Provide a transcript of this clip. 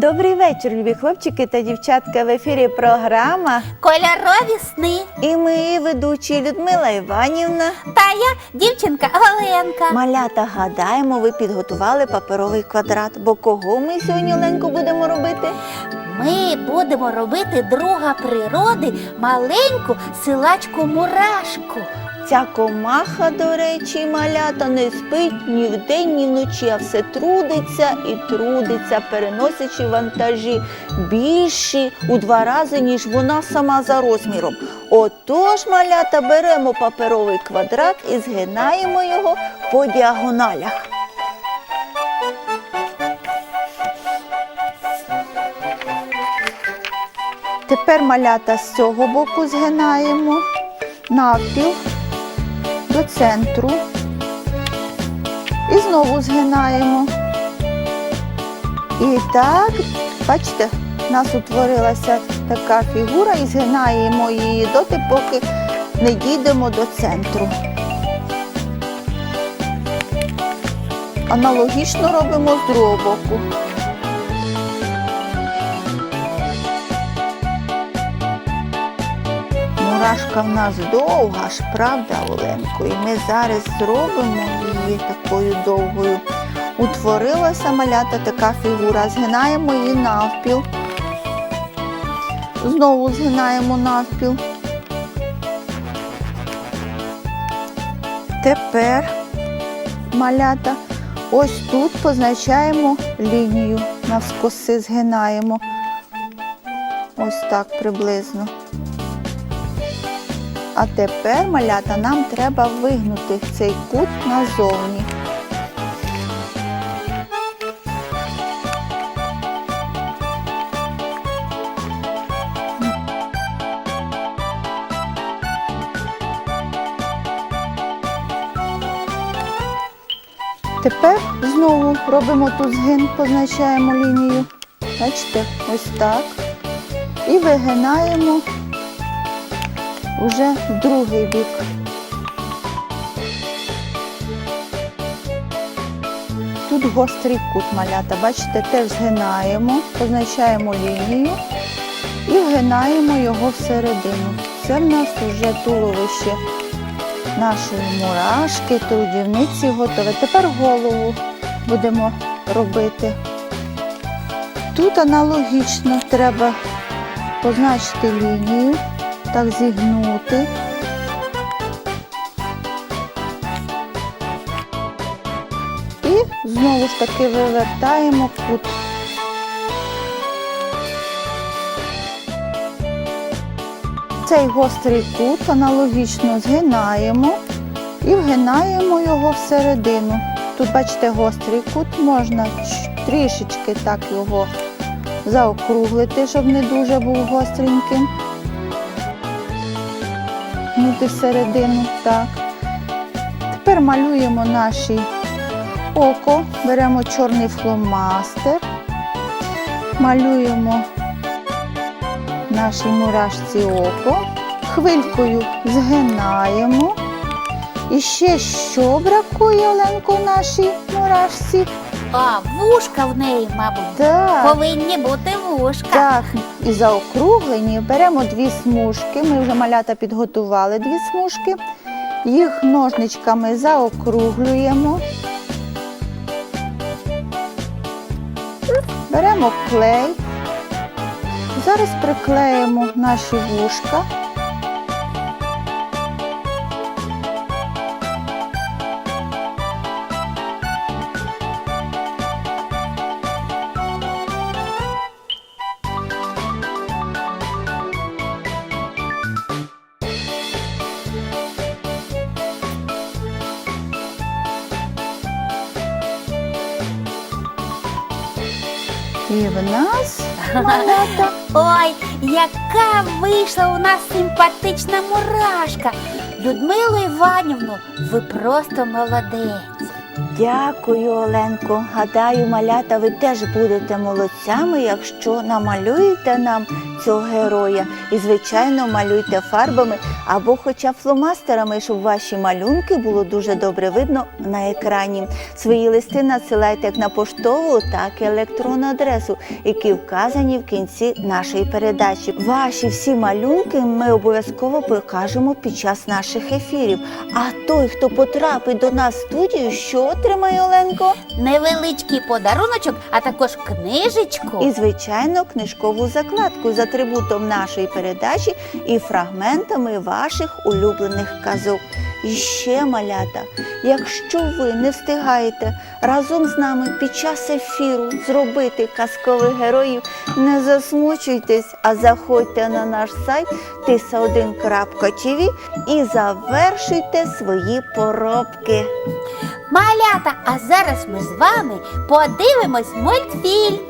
Добрий вечір, любі хлопчики та дівчатка. В ефірі програма. Кольорові сни. І ми, ведучі Людмила Іванівна. Та я дівчинка Оленка. Малята, гадаємо, ви підготували паперовий квадрат. Бо кого ми сьогодні Оленко будемо робити? Ми будемо робити друга природи маленьку силачку мурашку. Ця комаха, до речі, малята не спить ні вдень, ні вночі, а все трудиться і трудиться, переносячи вантажі більші у два рази, ніж вона сама за розміром. Отож, малята, беремо паперовий квадрат і згинаємо його по діагоналях. Тепер малята з цього боку згинаємо навпіл до центру. І знову згинаємо. І так, бачите, в нас утворилася така фігура і згинаємо її доти, поки не дійдемо до центру. Аналогічно робимо з другого боку. Мурашка в нас довга ж, правда, Оленко? І ми зараз зробимо її такою довгою. Утворилася малята така фігура. Згинаємо її навпіл. Знову згинаємо навпіл. Тепер малята ось тут позначаємо лінію. Навскоси згинаємо. Ось так приблизно. А тепер, малята, нам треба вигнути цей кут назовні. Тепер знову робимо тут згин, позначаємо лінію. Бачите, ось так. І вигинаємо уже в другий бік. Тут гострий кут малята. Бачите, теж згинаємо, позначаємо лінію і вгинаємо його всередину. Це в нас вже туловище нашої мурашки, трудівниці готове. Тепер голову будемо робити. Тут аналогічно треба позначити лінію так зігнути. І знову ж таки вивертаємо кут. Цей гострий кут аналогічно згинаємо і вгинаємо його всередину. Тут, бачите, гострий кут, можна трішечки так його заокруглити, щоб не дуже був гостреньким гнути всередину. Так. Тепер малюємо наші око, беремо чорний фломастер, малюємо нашій мурашці око, хвилькою згинаємо. І ще що бракує Оленко нашій мурашці? А вушка в неї, мабуть, Так. повинні бути вушка. Так, і заокруглені беремо дві смужки. Ми вже малята підготували дві смужки. Їх ножничками заокруглюємо. Беремо клей. Зараз приклеїмо наші вушка. І в нас малята Ой, яка вийшла у нас симпатична мурашка. Людмило Іванівну, ви просто молодець. Дякую, Оленко. Гадаю, малята, ви теж будете молодцями, якщо намалюєте нам цього героя. І, звичайно, малюйте фарбами або хоча б фломастерами, щоб ваші малюнки було дуже добре видно на екрані. Свої листи надсилайте як на поштову, так і електронну адресу, які вказані в кінці нашої передачі. Ваші всі малюнки ми обов'язково покажемо під час наших ефірів. А той, хто потрапить до нас в студію, що отримає Оленко? Невеличкий подаруночок, а також книжечку. І, звичайно, книжкову закладку з атрибутом нашої передачі і фрагментами ваших улюблених казок. І ще малята, якщо ви не встигаєте разом з нами під час ефіру зробити казкових героїв, не засмучуйтесь, а заходьте на наш сайт tisa1.tv і завершуйте свої поробки. Малята, а зараз ми з вами подивимось мультфільм.